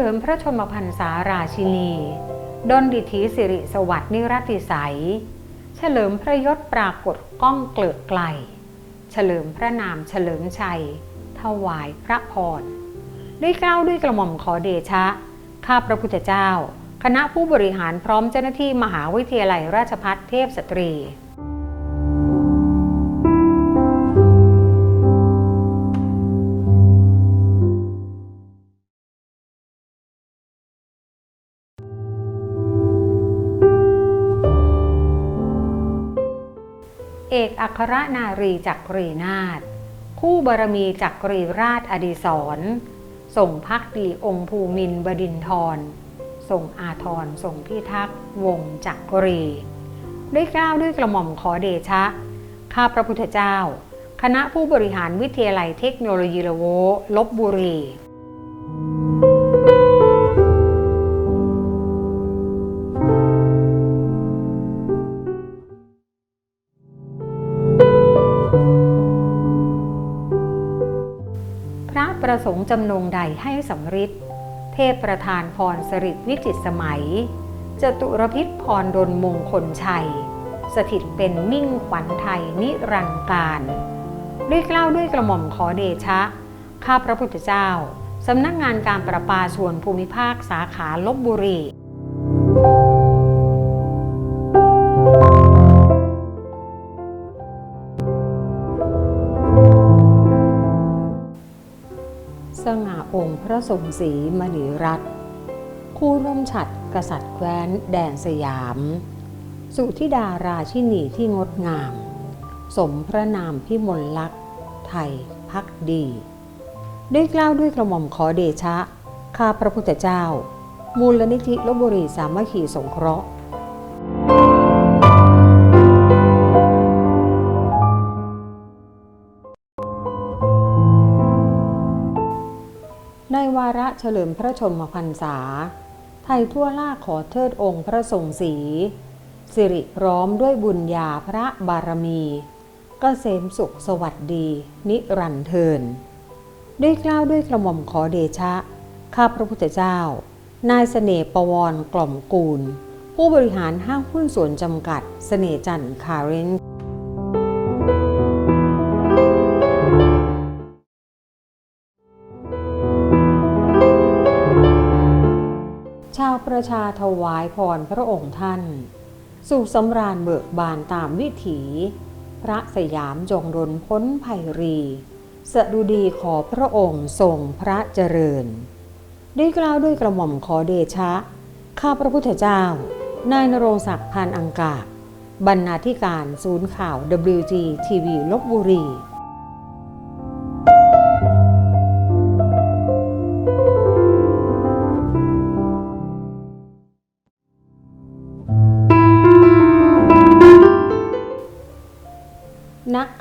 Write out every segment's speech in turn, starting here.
ลิมพระชนมพรรษาราชินีดนดิถีสิริสวัสดิ์นิรติสัยเฉลิมพระยศปรากฏก้องเกลือกไกล เฉลิมพระนามเฉลิมชัย ถวายพระพร ด้วยเกล้าวด้วยกระหม่อมขอเดชะ ข้าพระพุทธเจ้า คณะผู้บริหารพร้อมเจ้าหน้าที่มหาวิทยาลัยราชภัฏเทพสตรี อัครนารีจักรีนาถคู่บารมีจักรีราชอดีศรส่งพักดีองค์ภูมินบดินทรส่งอาทรส่งพิทักษ์วงจักรีด้วยกล้าวด้วยกระหม่อมขอเดชะ ข้าพระพุทธเจ้า คณะผู้บริหารวิทยาลัยเทคโนโลยีละโวลบบุรี งจำนงใดให้สำริดเทพประธานพรสริวิจิตรสมัย จตุรพิษพรดลมงคลชัย สถิตเป็นมิ่งขวัญไทยนิรันดร์การ ด้วยเกล้าวด้วยกระหม่อมขอเดชะ ข้าพระพุทธเจ้า สำนักงานการประปาส่วนภูมิภาคสาขาลบบุรี องค์พรงศรีมณีรัตน์คู่ร่มฉัดกษัตริย์แคว้นแดนสยาม สุธิดาราชินีที่งดงาม สมพระนามพิมลลักษณ์ไทยพักดีด้วยกล้าวด้วยกระหม่อมขอเดชะ ข้าพระพุทธเจ้า มูลนิธิลบบุรีสามัคคีสงเคราะห์ เฉลิมพระชนมพรรษา ไทยทั่วล่าขอเทิดองค์พระทรงศรีสิริพร้อมด้วยบุญญาพระบารมีกเกษมสุขสวัสดี นิรันเทิน ด้วยกล้าวด้วยกระหม่อมขอเดชะ ข้าพระพุทธเจ้า นายเสน่ห์ประวรกล่อมกูล ผู้บริหารห้างหุ้นส่วนจำกัดเสน่จันทร์คาเรน ประชาถวายพรพระองค์ท่านสู่สำราญเบิกบานตามวิถี พระสยามจงรนพ้นภัยรีสดุดีขอพระองค์ทรงพระเจริญ ด้วยกล่าวด้วยกระหม่อมขอเดชะ ข้าพระพุทธเจ้า นายนรงศักดิ์พันอังกาบรรณาธิการศูนย์ข่าว WG TV ลบบุรี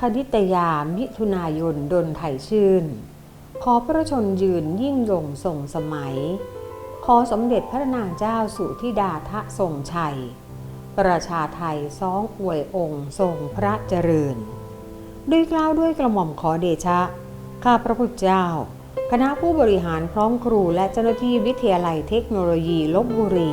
คณิตยามิถุนายนดนไทยชื่น ขอพระชนยืนยิ่งยงทรงสมัย ขอสมเด็จพระนางเจ้าสุธิดาทะทรงชัย ประชาไทยซ้องอวยองค์ทรงพระเจริญ ด้วยกล่าวด้วยกระหม่อมขอเดชะ ข้าพระพุทธเจ้า คณะผู้บริหารพร้อมครูและเจ้าหน้าที่วิทยาลัยเทคโนโลยีลบบุรี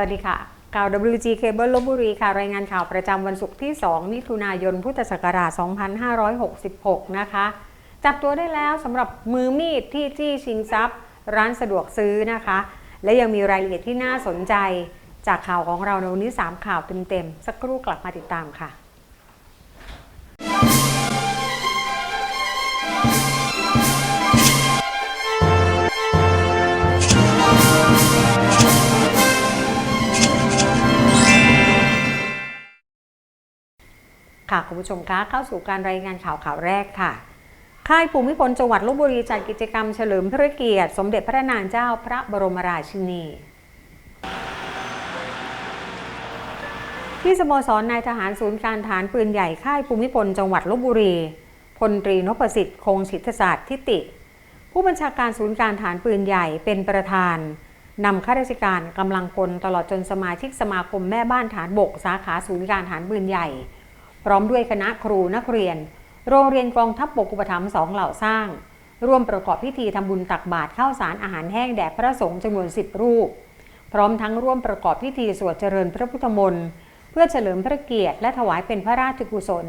วัสดีค่ะ ข่าว WG Cable ลบบุรีค่ะ รายงานข่าวประจำวันศุกร์ที่ 2 มิถุนายน พุทธศักราช 2566 นะคะ จับตัวได้แล้วสำหรับมือมีดที่จี้ชิงทรัพย์ ร้านสะดวกซื้อนะคะ และยังมีรายละเอียดที่น่าสนใจ จากข่าวของเราในวันนี้ 3 ข่าวเต็มๆ สักครู่กลับมาติดตามค่ะ ค่ะคุณผู้ชมคะเข้าสู่การรายงานข่าวข่าวแรกค่ะ ค่ายภูมิพลจังหวัดลบบุรีจัดกิจกรรมเฉลิมพระเกียรติ สมเด็จพระนางเจ้าพระบรมราชินี ที่สโมสรนายทหารศูนย์การฐานปืนใหญ่ค่ายภูมิพลจังหวัดลบบุรีพลตรีนพสิทธิ์คงศิทธศาสตร์ทิติ ผู้บัญชาการศูนย์การฐานปืนใหญ่เป็นประธานนำข้าราชการกำลังพลตลอดจนสมาชิกสมาคมแม่บ้านฐานบก สาขาศูนย์การฐานปืนใหญ่ พร้อมด้วยคณะครูนักเรียน โรงเรียนกองทัพบกอุปถัมภ์สองเหล่าสร้าง ร่วมประกอบพิธีทำบุญตักบาตรข้าวสารอาหารแห้งแด่พระสงฆ์จำนวนสิบรูป พร้อมทั้งร่วมประกอบพิธีสวดเจริญพระพุทธมนต์เพื่อเฉลิมพระเกียรติและถวายเป็นพระราชกุศล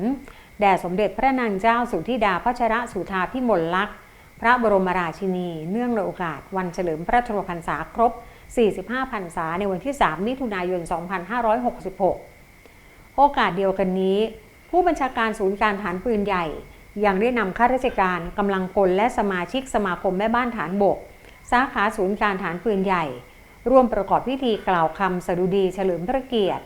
แด่สมเด็จพระนางเจ้าสุธิดาพัชรสุธาพิมลลักษณ์พระบรมราชินี เนื่องในโอกาสวันเฉลิมพระชนมพรรษาครบ 45 พรรษาในวันที่ 3 มิถุนายน 2566 โอกาสเดียวกันนี้ ผู้บัญชาการศูนย์การฐานปืนใหญ่ ยังได้นำข้าราชการกำลังพลและสมาชิกสมาคมแม่บ้านฐานบก สาขาศูนย์การฐานปืนใหญ่ ร่วมประกอบพิธีกล่าวคำสดุดีเฉลิมพระเกียรติ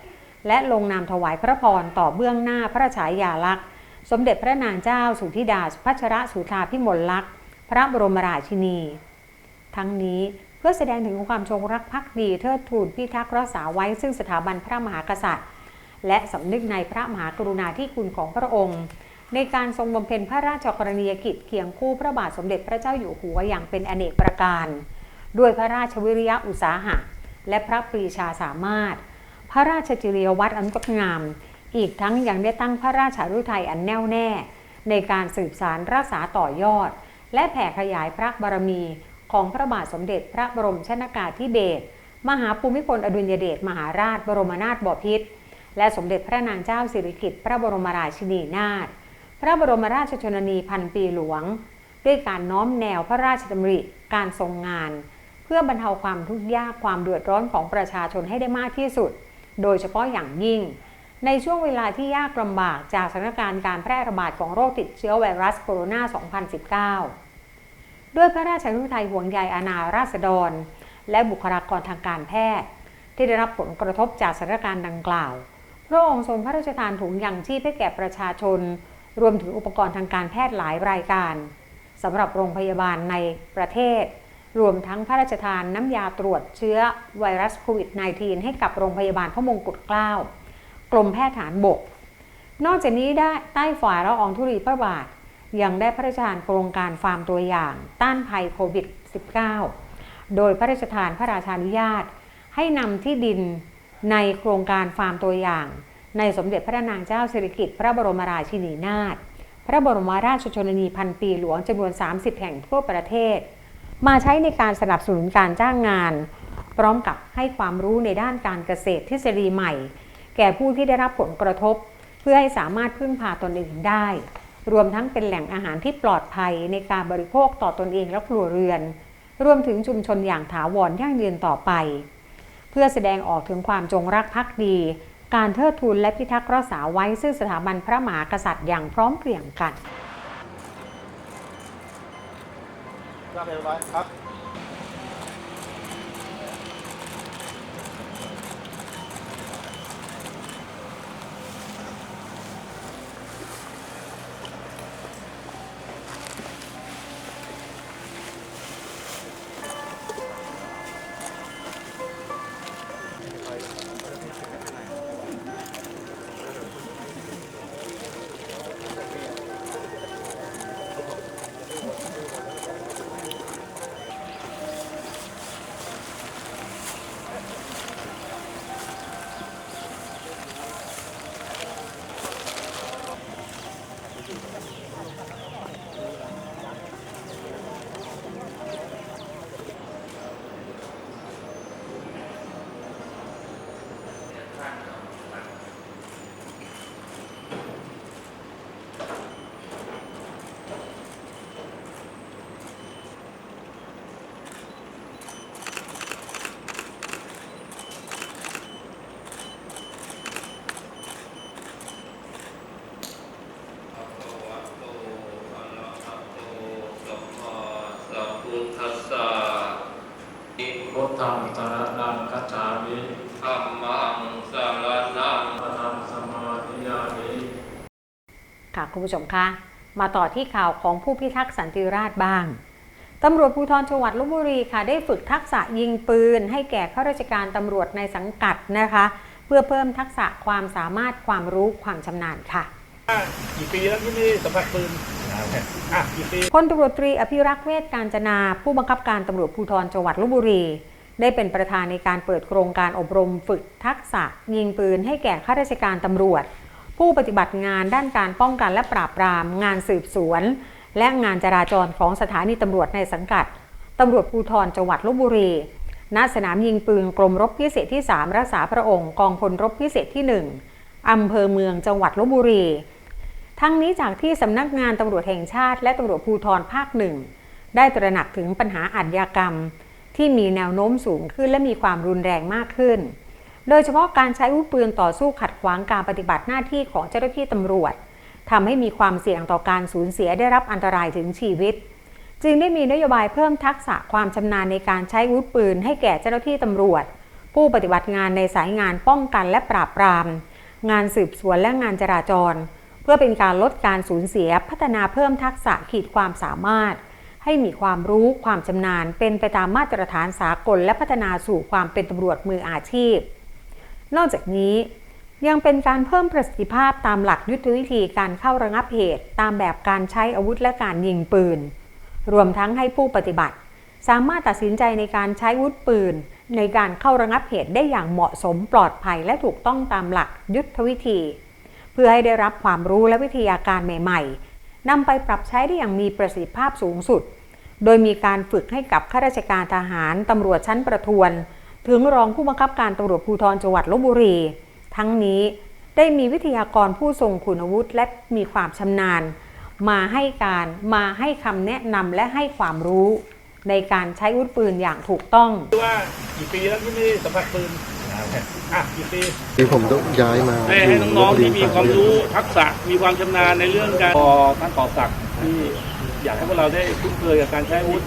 และลงนามถวายพระพรต่อเบื้องหน้าพระฉายาลักษณ์สมเด็จพระนางเจ้าสุธิดาพัชรสุธาพิมลลักษณ์พระบรมราชินี ทั้งนี้เพื่อแสดงถึงความจงรักภักดีเทิดทูนพิทักษ์รักษาไว้ซึ่งสถาบันพระมหากษัตริย์ และสำนึกในพระมหากรุณาธิคุณของพระองค์ ในการทรงบำเพ็ญพระราชกรณียกิจเคียงคู่พระบาทสมเด็จพระเจ้าอยู่หัวอย่างเป็นอเนกประการ ด้วยพระราชวิริยะอุตสาหะ และพระปรีชาสามารถ พระราชจริยวัตรอันงดงาม อีกทั้งยังได้ตั้งพระราชาฤทัยอันแน่วแน่ ในการสืบสารรักษาต่อยอด และแผ่ขยายพระบารมีของพระบาทสมเด็จพระบรมชนากาธิเบศรมหาภูมิพลอดุลยเดชมหาราชบรมนาถบพิตร และสมเด็จพระนางเจ้าสิริกิติ์พระบรมราชินีนาถพระบรมราชชนนีพันปีหลวง ด้วยการน้อมแนวพระราชดำริการทรงงาน เพื่อบรรเทาความทุกข์ยากความเดือดร้อนของประชาชนให้ได้มากที่สุด โดยเฉพาะอย่างยิ่ง ในช่วงเวลาที่ยากลำบากจากสถานการณ์การแพร่ระบาดของโรคติดเชื้อไวรัสโคโรนา 2019 ด้วยพระราชานุทัยห่วงใยอาณาราษฎร และบุคลากรทางการแพทย์ ที่ได้รับผลกระทบจากสถานการณ์ดังกล่าว พระองค์ทรงพระราชทานถุงยังชีพให้แก่ประชาชน รวมถึงอุปกรณ์ทางการแพทย์หลายรายการสำหรับโรงพยาบาลในประเทศ รวมทั้งพระราชทานน้ำยาตรวจเชื้อไวรัสโควิด -19 ให้กับโรงพยาบาลพระมงกุฎเกล้ากรมแพทย์ฐานบก นอกจากนี้ได้ใต้ฝ่าละอองธุลีพระบาท ยังได้พระราชทานโครงการฟาร์มตัวอย่าง ต้านภัยโควิด -19 โดยพระราชทานพระราชานุญาต ให้นำที่ดิน ในโครงการฟาร์มตัวอย่าง ในสมเด็จพระนางเจ้าสิริกิติ์พระบรมราชินีนาถพระบรมราชชนนีพันปีหลวงจำนวน 30 แห่งทั่วประเทศ มาใช้ในการสนับสนุนการจ้างงาน พร้อมกับให้ความรู้ในด้านการเกษตรทฤษฎีใหม่ แก่ผู้ที่ได้รับผลกระทบ เพื่อให้สามารถพึ่งพาตนเองได้ รวมทั้งเป็นแหล่งอาหารที่ปลอดภัยในการบริโภคต่อตนเองและครัวเรือน รวมถึงชุมชนอย่างถาวรยั่งยืนต่อไป พื่อแสดงออกถึงความจงรักภักดี การเทิดทูนและพิทักษ์รักษาไว้ซึ่งสถาบันพระมหากษัตริย์อย่างพร้อมเพรียงกันก็เรียบร้อยครับ ผู้ชมคะ มาต่อที่ข่าวของผู้พิทักษ์สันติราษฎร์บ้างตำรวจภูธรจังหวัดลบบุรีค่ะ ได้ฝึกทักษะยิงปืน ให้แก่ข้าราชการตำรวจในสังกัดนะคะ เพื่อเพิ่มทักษะความสามารถความรู้ความชำนาญค่ะกี่ปีแล้วที่ไม่สัมผัสปืนอะกี่ปีพลตำรวจตรีอภิรักษ์เวชการจนา ผู้บังคับการตำรวจภูธรจังหวัดลบบุรี ได้เป็นประธานในการเปิดโครงการอบรมฝึกทักษะยิงปืนให้แก่ข้าราชการตำรวจ ผู้ปฏิบัติงานด้านการป้องกันและปราบปราม งานสืบสวน และงานจราจรของสถานีตำรวจในสังกัดตำรวจภูธรจังหวัดลบบุรี ณ สนามยิงปืนกรมรบพิเศษที่ 3 รักษาพระองค์กองพลรบพิเศษที่ 1อำเภอเมืองจังหวัดลบบุรี ทั้งนี้จากที่สำนักงานตำรวจแห่งชาติ และตำรวจภูธรภาคหนึ่งได้ตระหนักถึงปัญหาอาชญากรรม ที่มีแนวโน้มสูงขึ้นและมีความรุนแรงมากขึ้น โดยเฉพาะการใช้อาวุธปืนต่อสู้ขัดขวางการปฏิบัติหน้าที่ของเจ้าหน้าที่ตำรวจทำให้มีความเสี่ยงต่อการสูญเสียได้รับอันตรายถึงชีวิต จึงได้มีนโยบายเพิ่มทักษะความชำนาญในการใช้อาวุธปืนให้แก่เจ้าหน้าที่ตำรวจ ผู้ปฏิบัติงานในสายงานป้องกันและปราบปราม งานสืบสวนและงานจราจร เพื่อเป็นการลดการสูญเสียพัฒนาเพิ่มทักษะขีดความสามารถ ให้มีความรู้ความชำนาญเป็นไปตามมาตรฐานสากลและพัฒนาสู่ความเป็นตำรวจมืออาชีพ นอกจากนี้ยังเป็นการเพิ่มประสิทธิภาพตามหลักยุทธวิธีการเข้าระงับเหตุ ตามแบบการใช้อาวุธและการยิงปืน รวมทั้งให้ผู้ปฏิบัติ สามารถตัดสินใจในการใช้อาวุธปืน ในการเข้าระงับเหตุได้อย่างเหมาะสมปลอดภัยและถูกต้องตามหลักยุทธวิธี เพื่อให้ได้รับความรู้และวิทยาการใหม่ ๆนำไปปรับใช้ได้อย่างมีประสิทธิภาพสูงสุด โดยมีการฝึกให้กับข้าราชการทหารตำรวจชั้นประทวน ถึงรองผู้บังคับการตำรวจภูธรจังหวัดลบบุรี ทั้งนี้ได้มีวิทยากรผู้ทรงคุณวุฒิและมีความชำนาญ มาให้การมาให้คำแนะนำและให้ความรู้ในการใช้อาวุธปืนอย่างถูกต้อง ว่ากี่ปีแล้วที่ไม่สัมผัสปืนอะกี่ปีคือผมต้องย้ายมาให้ให้น้องๆที่มีความรู้ทักษะมีความชำนาญในเรื่องการพอท่านต่อศักดิ์ที่อยากให้พวกเราได้คุ้นเคยกับการใช้อาวุธ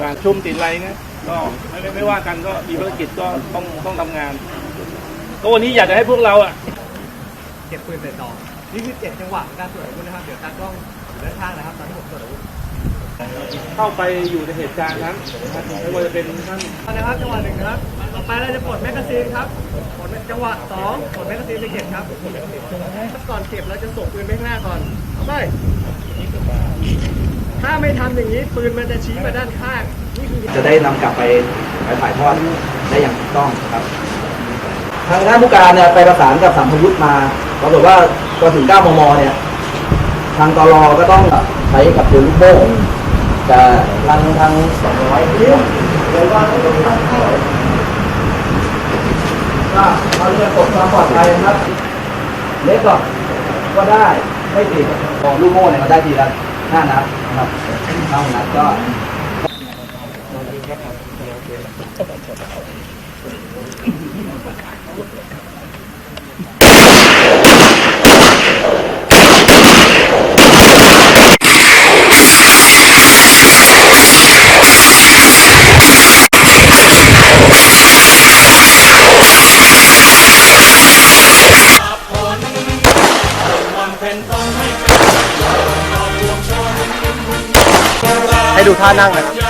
การชุมติดอะไรเงี้ย ก็ไม่ไม่ไม่ว่ากันก็มีภารกิจก็ต้องต้องทำงาน ก็วันนี้อยากจะให้พวกเราอะ เก็บปืนใส่ซองนี่คือเจ็ดจังหวะการตรวจอาวุธนะครับ เดี๋ยวตากล้องอยู่ด้านข้างนะครับ ตอนที่ผมตรวจอาวุธเข้าไปอยู่ในเหตุการณ์นั้นนะครับไม่ว่าจะเป็นท่านเอานะครับจังหวะหนึ่งนะครับ ต่อไปเราจะปลดแมกกาซีนครับปลดจังหวะสองปลดแมกกาซีนไปเก็บครับ ก่อนเก็บเราจะส่งปืนไปข้างหน้าก่อนเอาไป ถ้าไม่ทำอย่างนี้ปืนมันจะชี้มาด้านข้างนี่คือจะได้นำกลับไปไปถ่ายทอดได้อย่างถูกต้องครับทางท่านผู้การเนี่ยไปประสานกับสัมพยุทธ์มาปรากฏว่าพอถึง9มมเนี่ยทางตรก็ต้องใช้กับปืนลูกโม่แต่ทางทาง200นิ้วเลยว่าก็เอาเรื่องกฎความปลอดภัยนะครับ เล็กก็ก็ได้ไม่ติดของลูกโม่เนี่ยก็ได้ทีละ ห้านัดนะครับข้านัดก็ ดูท่านั่งนะครับ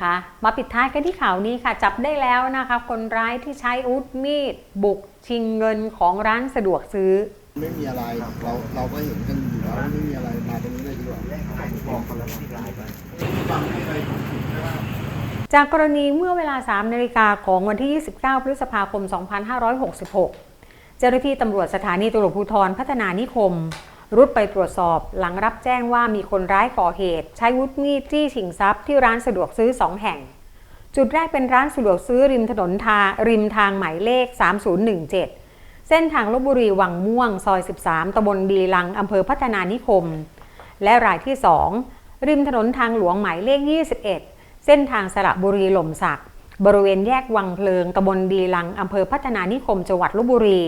ค่ะคุณผู้ชมคะ มาปิดท้ายกันที่ข่าวนี้ค่ะ จับได้แล้วนะคะ คนร้ายที่ใช้อาวุธมีด บุกชิงเงินของร้านสะดวกซื้อ ไม่มีอะไรเราเราก็เห็นกันอยู่แล้วไม่มีอะไรมาตรงนี้เลยดีกว่าบอกกันแล้วจากกรณีเมื่อเวลา 3 นาฬิกาของวันที่ 29 พฤษภาคม 2566 เจ้าหน้าที่ตำรวจสถานีตำรวจภูธรพัฒนานิคม รุดไปตรวจสอบ หลังรับแจ้งว่ามีคนร้ายก่อเหตุ ใช้วุธมีดจี้ชิงทรัพย์ที่ร้านสะดวกซื้อ 2 แห่ง จุดแรกเป็นร้านสะดวกซื้อริมถนนทางริมทางหมายเลข 3017 เส้นทางลบบุรีวังม่วง ซอย 13ตำบลดีลังอำเภอพัฒนานิคม และรายที่ 2 ริมถนนทางหลวงหมายเลข 21 เส้นทางสระบุรีหล่มสักบริเวณแยกวังเพลิงตำบลดีลังอำเภอพัฒนานิคมจังหวัดลบบุรี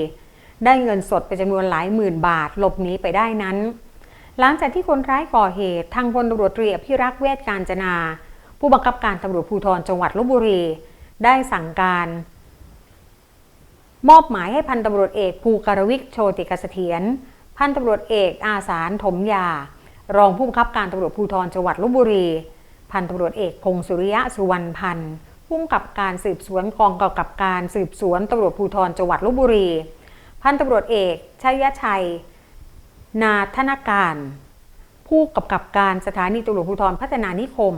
ได้เงินสดไปจำนวนหลายหมื่นบาทหลบหนีไปได้นั้น หลังจากที่คนร้ายก่อเหตุ ทางพลตำรวจตรีอภิรักษ์เวชการจนา ผู้บังคับการตำรวจภูธรจังหวัดลบบุรี ได้สั่งการ มอบหมายให้พันตำรวจเอกภูการวิกโชติกเสถียรพันตำรวจเอกอาสารถมยา รองผู้บังคับการตำรวจภูธรจังหวัดลบบุรี พันตำรวจเอกพงสุริยะสุวรรณพันธ์ผู้กำกับการสืบสวนกองกำกับการสืบสวนตำรวจภูธรจังหวัดลบบุรี พันตำรวจเอกชัยชัย นาธนาการ ผู้กำกับการสถานีตำรวจภูธรพัฒนานิคม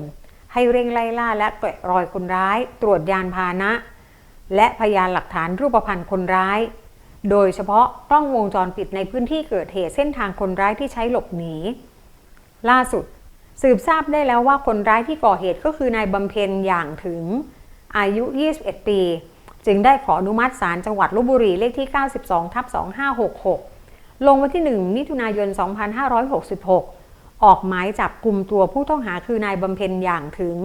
ให้เร่งไล่ล่าและแกะรอยคนร้าย ตรวจยานพาหนะ และพยานหลักฐานรูปพรรณคนร้าย โดยเฉพาะกล้องวงจรปิดในพื้นที่เกิดเหตุเส้นทางคนร้ายที่ใช้หลบหนี ล่าสุด สืบทราบได้แล้วว่าคนร้ายที่ก่อเหตุก็คือนายบำเพ็ญอย่างถึงอายุ 21 ปี จึงได้ขออนุมัติศาลจังหวัดลบบุรีเลขที่ 92ทับ2566 ลงวันที่ 1 มิถุนายน 2566 ออกหมายจับกลุ่มตัวผู้ต้องหาคือนายบำเพ็ญอย่างถึง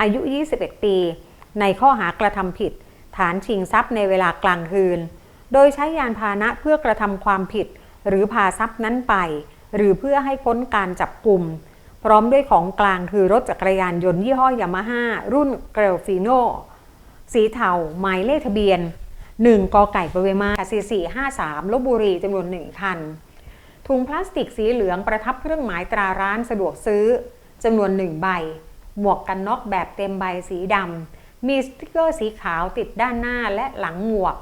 อายุ 21 ปี ในข้อหากระทำผิด ฐานชิงทรัพย์ในเวลากลางคืน โดยใช้ยานพาหนะเพื่อกระทำความผิด หรือพาทรัพย์นั้นไป หรือเพื่อให้พ้นการจับกลุ่มพร้อมด้วยของกลางคือรถจักรยานยนต์ยี่ห้อยามาฮ่ารุ่นเกรลฟิโน สีเทาหมายเลขทะเบียน 1กไก่ปเวมา4453ลบบุรีจำนวน 1 คัน ถุงพลาสติกสีเหลืองประทับเครื่องหมายตราร้านสะดวกซื้อจำนวน 1 ใบ หมวกกันน็อกแบบเต็มใบสีดำมีสติกเกอร์สีขาวติดด้านหน้าและหลังหมวก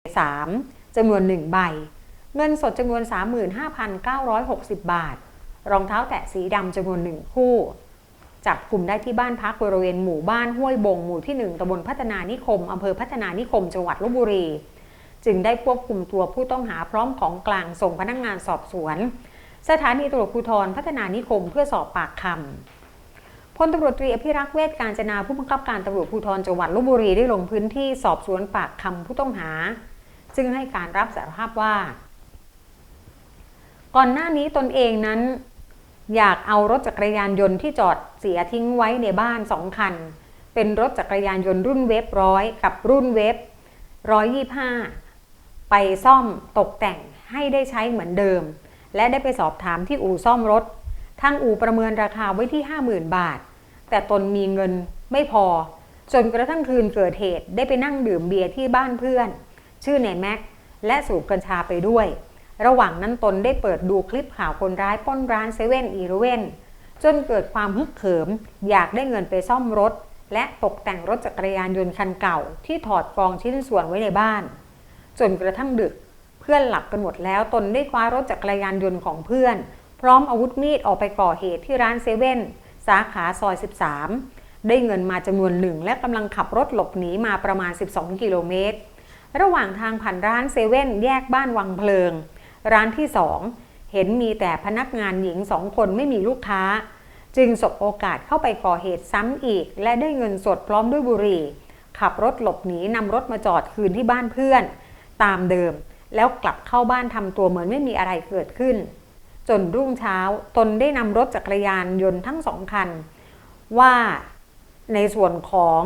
3จำนวน 1 ใบ เงินสดจำนวน 35,960 บาท รองเท้าแตะสีดำจำนวน 1 คู่ จับกลุ่มได้ที่บ้านพักบริเวณหมู่บ้านห้วยบงหมู่ที่ 1ตำบลพัฒนานิคมอำเภอพัฒนานิคม จังหวัดลบบุรี จึงได้ควบคุมตัวผู้ต้องหาพร้อมของกลางส่งพนักงานสอบสวน สถานีตำรวจภูธรพัฒนานิคมเพื่อสอบปากคำพลตำรวจตรีอภิรักษ์เวชการจนาผู้บังคับการตำรวจภูธรจังหวัดลบบุรีได้ลงพื้นที่สอบสวนปากคำผู้ต้องหา ซึ่งให้การรับสารภาพว่า ก่อนหน้านี้ตนเองนั้น อยากเอารถจักรยานยนต์ที่จอดเสียทิ้งไว้ในบ้านสองคัน เป็นรถจักรยานยนต์รุ่นเวฟร้อยกับรุ่นเวฟร้อยยี่ห้าไปซ่อมตกแต่งให้ได้ใช้เหมือนเดิม และได้ไปสอบถามที่อู่ซ่อมรถ ทางอู่ประเมินราคาไว้ที่ 50,000 บาท แต่ตนมีเงินไม่พอ จนกระทั่งคืนเกิดเหตุได้ไปนั่งดื่มเบียร์ที่บ้านเพื่อน ชื่อในแม็กและสูบกัญชาไปด้วย ระหว่างนั้นตนได้เปิดดูคลิปข่าวคนร้ายป้นร้านเซเว่นอีเลเว่นจนเกิดความฮึกเหิม อยากได้เงินไปซ่อมรถ และตกแต่งรถจักรยานยนต์คันเก่า ที่ถอดกองชิ้นส่วนไว้ในบ้าน จนกระทั่งดึก เพื่อนหลับกันหมดแล้วตนได้คว้ารถจักรยานยนต์ของเพื่อน พร้อมอาวุธมีดออกไปก่อเหตุที่ร้านเซเว่นสาขาซอย 13 ได้เงินมาจำนวนหนึ่ง และกำลังขับรถหลบหนีมาประมาณ 12 กิโลเมตร ระหว่างทางผ่านร้านเซเว่นแยกบ้านวังเพลิง ร้านที่สองเห็นมีแต่พนักงานหญิงสองคนไม่มีลูกค้า จึงสบโอกาสเข้าไปก่อเหตุซ้ำอีก และได้เงินสดพร้อมด้วยบุหรี่ ขับรถหลบหนีนำรถมาจอดคืนที่บ้านเพื่อน ตามเดิม แล้วกลับเข้าบ้านทำตัวเหมือนไม่มีอะไรเกิดขึ้น จนรุ่งเช้าตนได้นำรถจักรยานยนต์ทั้งสองคัน ว่าในส่วนของ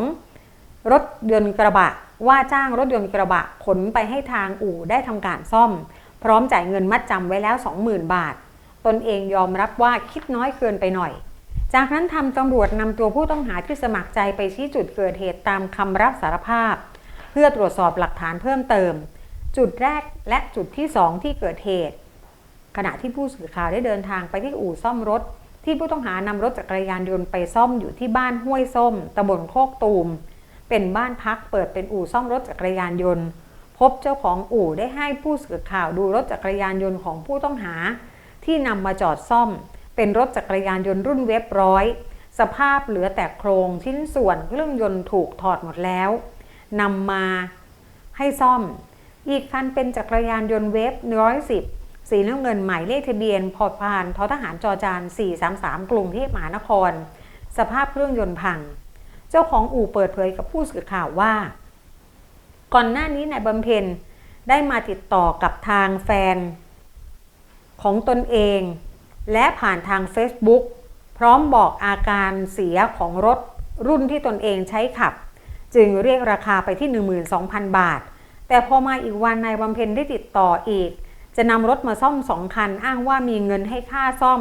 รถยนต์กระบะว่าจ้างรถยนต์กระบะขนไปให้ทางอู่ได้ทำการซ่อม พร้อมจ่ายเงินมัดจำไว้แล้ว 20,000 บาท ตนเองยอมรับว่าคิดน้อยเกินไปหน่อย จากนั้นทำตำรวจนำตัวผู้ต้องหาที่สมัครใจไปชี้จุดเกิดเหตุตามคำรับสารภาพ เพื่อตรวจสอบหลักฐานเพิ่มเติม จุดแรกและจุดที่2ที่เกิดเหตุ ขณะที่ผู้สื่อข่าวได้เดินทางไปที่อู่ซ่อมรถ ที่ผู้ต้องหานำรถจักรยานยนต์ไปซ่อมอยู่ที่บ้านห้วยส้มตำบลโคกตูม เป็นบ้านพักเปิดเป็นอู่ซ่อมรถจักรยานยนต์ พบเจ้าของอู่ได้ให้ผู้สื่อข่าวดูรถจักรยานยนต์ของผู้ต้องหา ที่นำมาจอดซ่อม เป็นรถจักรยานยนต์รุ่นเว็บร้อย สภาพเหลือแต่โครงชิ้นส่วนเครื่องยนต์ถูกถอดหมดแล้วนำมาให้ซ่อม อีกคันเป็นจักรยานยนต์เวฟร้อยสิบสีน้ำเงินหมายเลขทะเบียนพอพานททหารจอจาน 433 กรุงเทพมหานคร สภาพเครื่องยนต์พัง เจ้าของอู่เปิดเผยกับผู้สื่อข่าวว่า ก่อนหน้านี้นายบำเพ็ญได้มาติดต่อกับทางแฟน ของตนเอง และผ่านทาง Facebook พร้อมบอกอาการเสียของรถรุ่นที่ตนเองใช้ขับ จึงเรียกราคาไปที่ 12,000 บาท แต่พอมาอีกวันนายบำเพ็ญได้ติดต่ออีก จะนำรถมาซ่อมสองคันอ้างว่ามีเงินให้ค่าซ่อม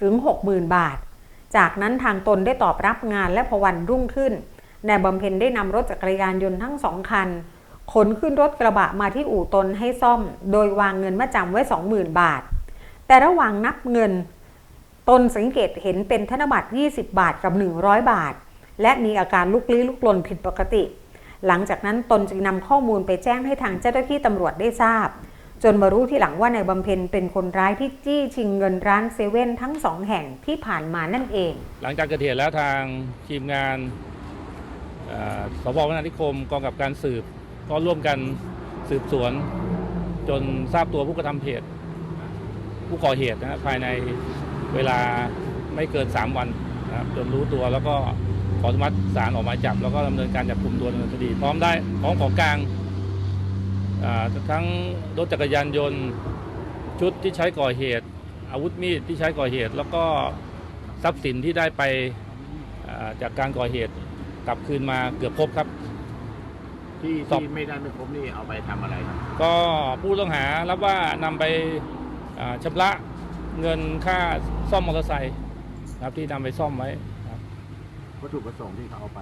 ถึง 60,000 บาท จากนั้นทางตนได้ตอบรับงานและพอวันรุ่งขึ้นนายบำเพ็ญได้นำรถจักรยานยนต์ทั้งสองคัน ขนขึ้นรถกระบะมาที่อู่ตนให้ซ่อม โดยวางเงินมาจำไว้ 20,000 บาท แต่ระหว่างนับเงิน ตนสังเกตเห็นเป็นธนบัตร 20 บาทกับ 100 บาท และมีอาการลุกลี้ลุกลนผิดปกติ หลังจากนั้นตนจึงนำข้อมูลไปแจ้งให้ทางเจ้าหน้าที่ตำรวจได้ทราบ จนมารู้ที่หลังว่านายบำเพ็ญเป็นคนร้ายที่จี้ชิงเงินร้านเซเว่นทั้งสองแห่งที่ผ่านมานั่นเอง หลังจากเกิดเหตุแล้วทางทีมงานสพวนาธิคมกองกับการสืบ ก็ร่วมกันสืบสวน จนทราบตัวผู้กระทำเหตุผู้ก่อเหตุนะภายในเวลาไม่เกิน 3 วันนะครับจนรู้ตัวแล้วก็ขออนุมัติศาลออกหมายจับ แล้วก็ดำเนินการจับกลุ่มตัวดำเนินคดี พร้อมได้พร้อมของกลางทั้งรถจักรยานยนต์ชุดที่ใช้ก่อเหตุ อาวุธมีดที่ใช้ก่อเหตุ แล้วก็ทรัพย์สินที่ได้ไปจากการก่อเหตุกลับคืนมาเกือบครบครับ ที่สอบ ที่ไม่ได้ไม่ครบนี่เอาไปทำอะไรครับก็ผู้ต้องหารับว่านำไปอ่าชำระเงินค่าซ่อมมอเตอร์ไซค์ครับที่นำไปซ่อมไว้ครับวัตถุประสงค์ที่เขาเอาไป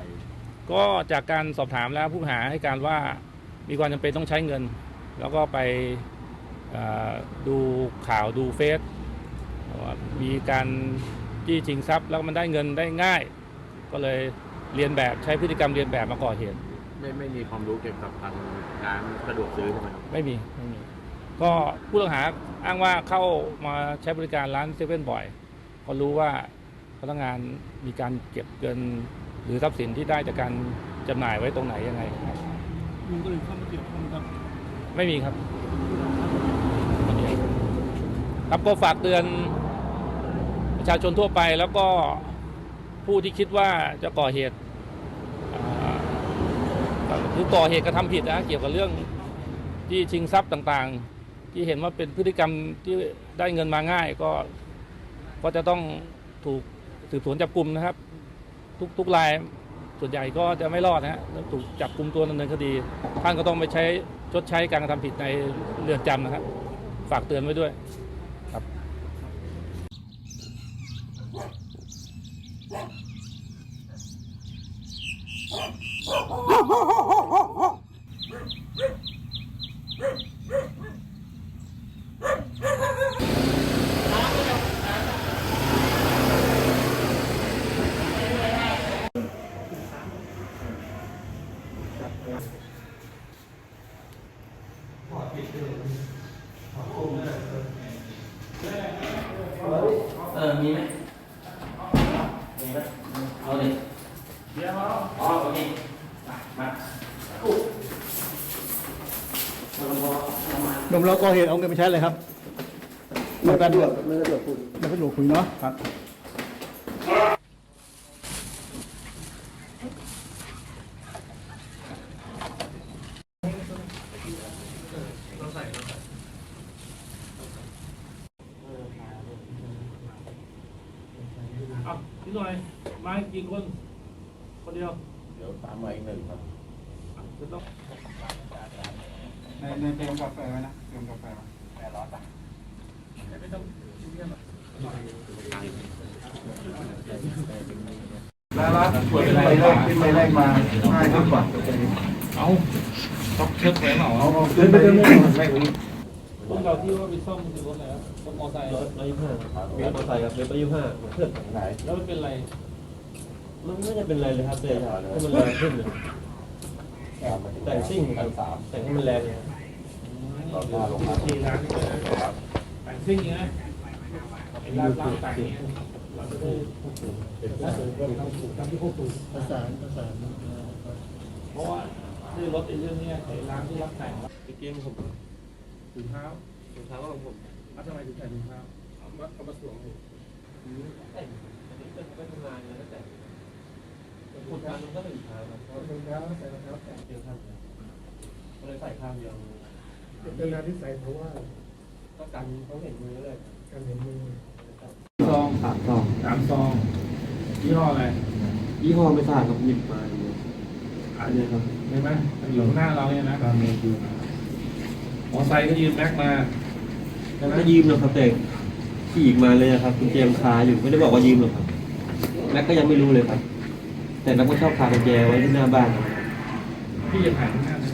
ก็จากการสอบถามแล้วผู้ต้องหาให้การว่ามีความจำเป็นต้องใช้เงิน แล้วก็ไปอ่าดูข่าวดูเฟซว่ามีการจี้ชิงทรัพย์แล้วมันได้เงินได้ง่าย ก็เลยเรียนแบบใช้พฤติกรรมเรียนแบบมาก่อเหตุ ไม่ไม่มีความรู้เกี่ยวกับทางการสะดวกซื้อใช่ไหมครับไม่มีไม่มีก็ผู้ต้องหาอ้างว่าเข้ามาใช้บริการร้านเซเว่นบ่อย ก็รู้ว่าพนักงานมีการเก็บเงินหรือทรัพย์สินที่ได้จากการจำหน่ายไว้ตรงไหนยังไงครับมีคนอื่นเข้ามาเกี่ยวข้องครับไม่มีครับคนเดียวครับก็ฝากเตือนประชาชนทั่วไปแล้วก็ผู้ที่คิดว่าจะก่อเหตุอ่าห รือก่อเหตุกระทำผิดนะเกี่ยวกับเรื่องที่ชิงทรัพย์ต่างๆ ที่เห็นว่าเป็นพฤติกรรมที่ได้เงินมาง่ายก็ก็จะต้องถูกสืบสวนจับกลุ่มนะครับ ทุกทุกรายส่วนใหญ่ก็จะไม่รอดนะฮะถูกจับกลุ่มตัวดำเนินคดี ท่านก็ต้องไปใช้ชดใช้การกระทำผิดในเรือนจำนะครับ ฝากเตือนไว้ด้วย เออ มีไหมมีไหมเอาดิเดี๋ยวอ๋อโอเคมา หนุ่มเราก่อเหตุเอาเงินไปใช้เลยครับไม่สะดวกไม่สะดวกคุณไม่สะดวกคุยเนาะครับ เอาพี่หน่อย มากี่คน คนเดียว เดี๋ยวตามมาอีกหนึ่งครับ จะต้อง ในในเตรียมกาแฟไว้นะเตรียมกาแฟไว้ ไม่ต้องซีเรียสหรอก แล้วรับไปแรกขึ้นไปแรกมาง่ายขึ้นกว่า เอาต้องเช็คแผลเหรอ เอาเอาขึ้นไปเรื่อยๆไม่ผม พวกเราที่ว่าไปซ่อมคือรถอะไรครับรถมอเตอร์ไซค์เหรอ ร้อยยี่ห้า เมตรมอเตอร์ไซค์ครับเมตรร้อยยี่ห้าเพื่อนไหนแล้วมันเป็นไร มันไม่ได้เป็นไรเลยครับแต่ให้มันแรงขึ้นเลยแต่งซิ่งครับแต่งให้มันแรงเนี่ยต่อหน้าลงมาที่ร้านนี่ก็แต่งซิ่งอย่างนี้นะเป็นร้านร้านแต่งอย่างนี้เราจะได้ทำที่ควบคุมประสานประสานเพราะว่าที่รถไอ้เรื่องเนี้ยไอ้ร้านที่รับแต่งเมื่อกี้ผมถุงเท้าถุงเท้าของผมแล้วทำไมถึงใส่ถุงเท้า เอามาเอามาสวมผมแต่งอันนี้เป็นไปทำงานแล้วแต่งคนงานมันก็เป็นอีกทางครับรองเท้าใส่รองเท้าแตะเดียวกันเลยใส่ข้างเดียวเป็นนาที่ใส่เพราะว่าก็กันเขาเห็นมือเลยกันเห็นมือซองสามซองสามซองยี่ห้ออะไรยี่ห้อไม่ทราบครับหยิบมาอันนี้ครับเห็นไหมอยู่ข้างหน้าเราเนี่ยนะการเมนูมอไซค์ก็ยืมแม็กมาใช่ไหมไม่ยืมหรอกครับแต่ขี่ อีกมาเลยอะครับกุญแจมันคาอยู่ไม่ได้บอกว่ายืมหรอกครับแม็กก็ยังไม่รู้เลยครับ แต่นักก็ชอบคากุญแจไว้ที่หน้าบ้านครับพี่จะถ่ายข้างหน้านะ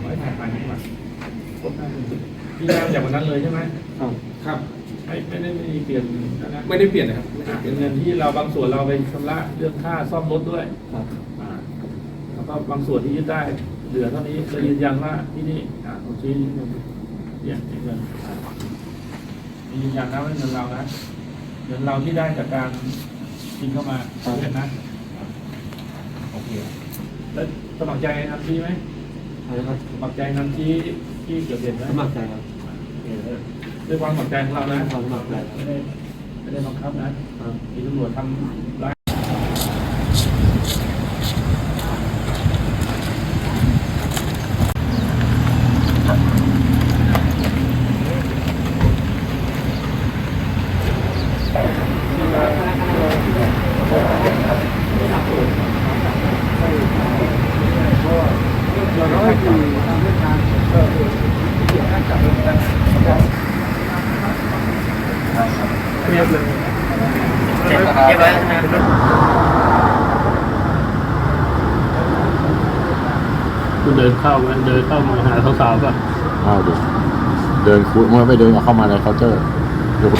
ขอให้ถ่ายไปดีกว่าพี่ได้มาจากวันนั้นเลยใช่ไหมครับครับไม่ไม่ได้มีเปลี่ยนนะไม่ได้เปลี่ยนนะครับเป็นเงินที่เราบางส่วนเราไปชำระเรื่องค่าซ่อมรถด้วยครับอ่าแล้วก็บางส่วนที่ยึดได้เหลือเท่านี้เรายืนยันว่าที่นี่อ่าตรงชี้เนี่ ยเป็นเงินอ่านี่ยืนยันนะว่าเงินเรานะเงินเราที่ได้จากการกินเข้ามาเห็นนะโอเคแล้วสมัครใจทำชี้ไหมอะไรครับสมัครใจทำชี้ที่เกิดเหตุไหมสมัครใจครับด้วยความสมัครใจของเรานะความสมัครใจครับไม่ได้ไม่ได้บังคับนะครับมีตำรวจทำร้าย เราก็คือทำเรื่องการเออเกี่ยวกับจับเรื่องการ เรียบเลย เก็บเก็บไว้นะ คุณเดินเข้าไหมเดินเข้ามาหาสาวๆป่ะ เข้าดิ เดินคุยเมื่อไม่เดินเข้ามาในเคาน์เตอร์ดี๋ยวก่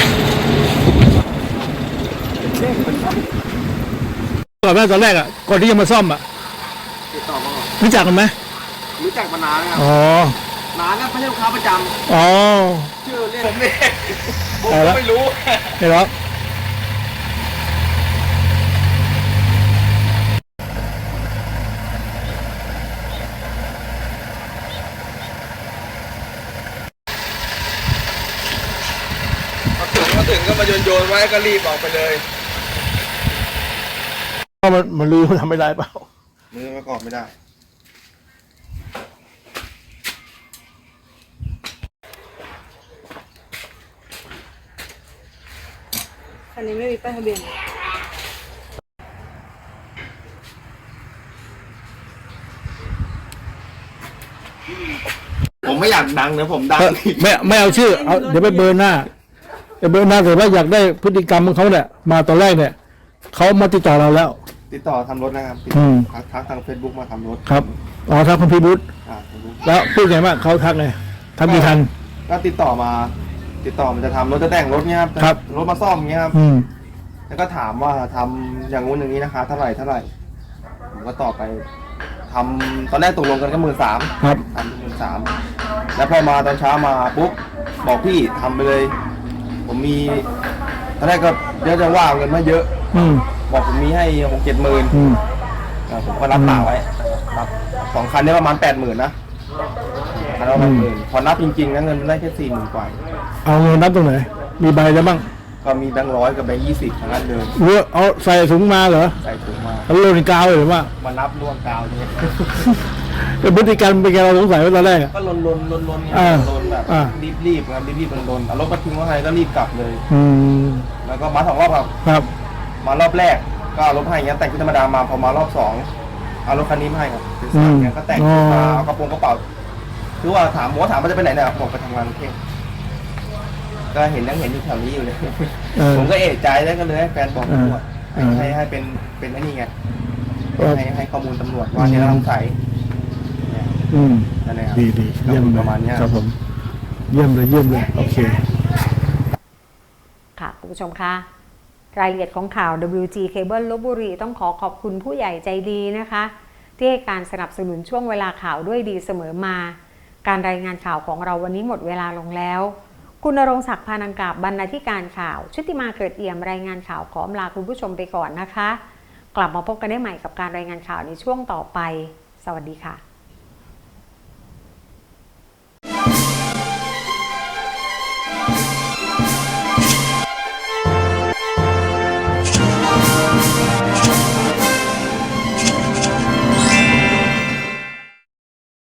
อนแรกตอนแรกอะก่อนที่จะมาซ่อมอะติดต่อมาก่อนรู้จักกันไหมรู้จักมานานแล้วครับอ๋อนานแล้วไม่ใช่ลูกค้าประจำอ๋อชื่อเรียกผมเองผมก็ไม่รู้เห็นแล้ว มา ถึงมาถึงก็มาโยนโยนๆไว้ก็รีบออกไปเลยมันมันรู้ทำไม่ได้เปล่ามือประกอบไม่ได้คันนี้ไม่มีป้ายทะเบียนผมไม่อยากดังนะผมดัง ไม่ไม่เอาชื่อเอาเดี๋ยวไปเบอร์หน้าไป เบอร์หน้าแต่ว่าอยากได้พฤติกรรมของเขาเนี่ยมาตอนแรกเนี่ยเขามาติดต่อเราแล้ว ติดต่อทำรถนะครับติดอืมทักทักทางเฟซบุ๊กมาทำรถครับอ๋อทักคุณพีบุตรอ่า Facebook แล้วพูดไงบ้างเขาทักไงทักกี่ทัน ก็ติดต่อมา ติดต่อมันจะทำรถจะแต่งรถเงี้ยครับครับ รถมาซ่อมเงี้ยครับ อืม แล้วก็ถามว่าทำอย่างงู้นอย่างนี้นะคะเท่าไหร่เท่าไหร่ผมก็ตอบไปทำตอนแรกตกลงกันก็หมื่นสามครับ ทำหมื่นสามแล้วพอมาตอนเช้ามาปุ๊บบอกพี่ทำไปเลย ผมมีตอนแรกก็เดี๋ยวจะว่าเงินมาเยอะ อืมบอกผมมีให้หกเจ็ดหมื่นอืมผมก็รับปากไว้รับสองคันนี้ประมาณแปดหมื่นนะคันละแปดหมื่นพอนับจริงๆนะเงินมันได้แค่สี่หมื่นกว่าเอาเงินนับตรงไหน มีใบแล้วบ้างก็มีแบงค์ร้อยกับแบงค์ยี่สิบทั้งนั้นเลยหรือเอาใส่ถุงมาเหรอใส่ถุงมาแล้วโรนกาวหรือว่ามานับร่วมกาวเนี่ย เป็นพฤติกรรมเป็นไงเราสงสัยว่าตอนแรกอะ ก็ลนลนลนลนอ่าลนแบบอ่า รีบรีบครับรีบรีบลนลนเอารถมาทิ้งไว้ให้ก็รีบกลับเลย อืมแล้วก็มาสองรอบครับครับ มารอบแรกก็เอารถมาให้อย่างเงี้ยแต่งชุดธรรมดามาพอมารอบสองเอารถคันนี้มาให้ครับเป็นสามเงี้ยก็แต่งชุดมาเอากระโปรงกระเป๋าคือว่าถามผมว่าถามว่าจะไปไหนเนี่ยบอกไปทำงานกรุงเทพก็เห็นนั่งเห็นอยู่แถวนี้อยู่เลย เออ ผมก็เอะใจแล้วก็เลยให้แฟนบอกตำรวจเออให้ให้เป็นเป็นไอ้นี่ไงครับให้ให้ข้อมูลตำรวจว่าเนี่ยเราสงสัยเนี่ย อืมนั่นแหละครับดีดีก็เยี่ยมคือเลประมาณเนี้ยยครับผม เยี่ยมเลยเยี่ยมเลย โอเค ค่ะคุณผู้ชมคะรายละเอียดของข่าว WG Cable ลบบุรีต้องขอขอบคุณผู้ใหญ่ใจดีนะคะ ที่ให้การสนับสนุนช่วงเวลาข่าวด้วยดีเสมอมา การรายงานข่าวของเราวันนี้หมดเวลาลงแล้ว คุณณรงค์ศักดิ์พานังกาบบรรณาธิการข่าว ชุติมาเกิดเอี่ยมรายงานข่าวขออำลาคุณผู้ชมไปก่อนนะคะ กลับมาพบกันได้ใหม่กับการรายงานข่าวในช่วงต่อไป สวัสดีค่ะ